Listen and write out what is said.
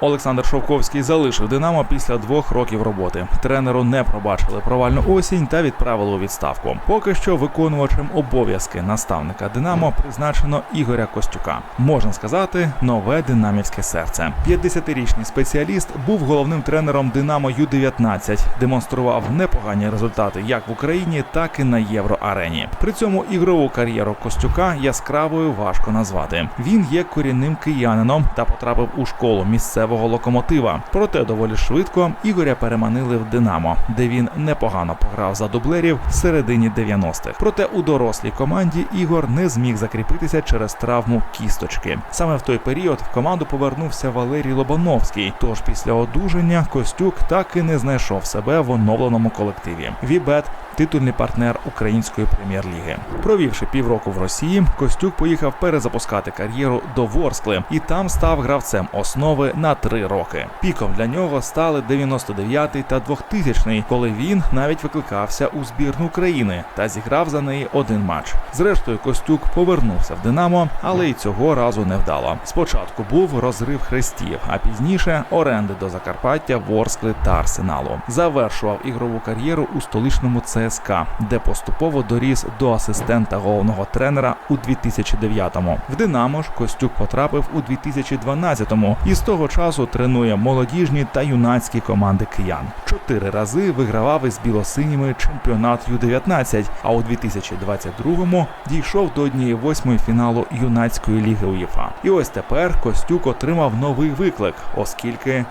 Олександр Шовковський залишив Динамо після двох років роботи. Тренеру не пробачили провальну осінь та відправили у відставку. Поки що виконувачем обов'язки наставника Динамо призначено Ігоря Костюка. Можна сказати, нове динамівське серце. 50-річний спеціаліст був головним тренером Динамо Ю-19, демонстрував непогані результати як в Україні, так і на євроарені. При цьому ігрову кар'єру Костюка яскравою важко назвати. Він є корінним киянином та потрапив у школу місцевого локомотива. Проте доволі швидко Ігоря переманили в Динамо, де він непогано пограв за дублерів в середині 90-х. Проте у дорослій команді Ігор не зміг закріпитися через травму кісточки. Саме в той період в команду повернувся Валерій Лобановський. Тож після одужання Костюк так і не знайшов себе в оновленому колективі. Вібет титульний партнер української прем'єр-ліги. Провівши півроку в Росії, Костюк поїхав перезапускати кар'єру до Ворскли і там став гравцем основи на три роки. Піком для нього стали 99-й та 2000-й, коли він навіть викликався у збірну України та зіграв за неї один матч. Зрештою, Костюк повернувся в Динамо, але й цього разу не вдало. Спочатку був розрив хрестів, а пізніше оренди до Закарпаття, Ворскли та Арсеналу. Завершував ігрову кар'єру у столичному ЦСКА, де поступово доріс до асистента головного тренера у 2009-му. В Динамо ж Костюк потрапив у 2012-му і з того часу тренує молодіжні та юнацькі команди киян. Чотири рази вигравав із білосиніми чемпіонат Ю-19, а у 2022-му дійшов до однієї восьмої фіналу юнацької ліги УЄФА. І ось тепер Костюк отримав новий виклик, оскільки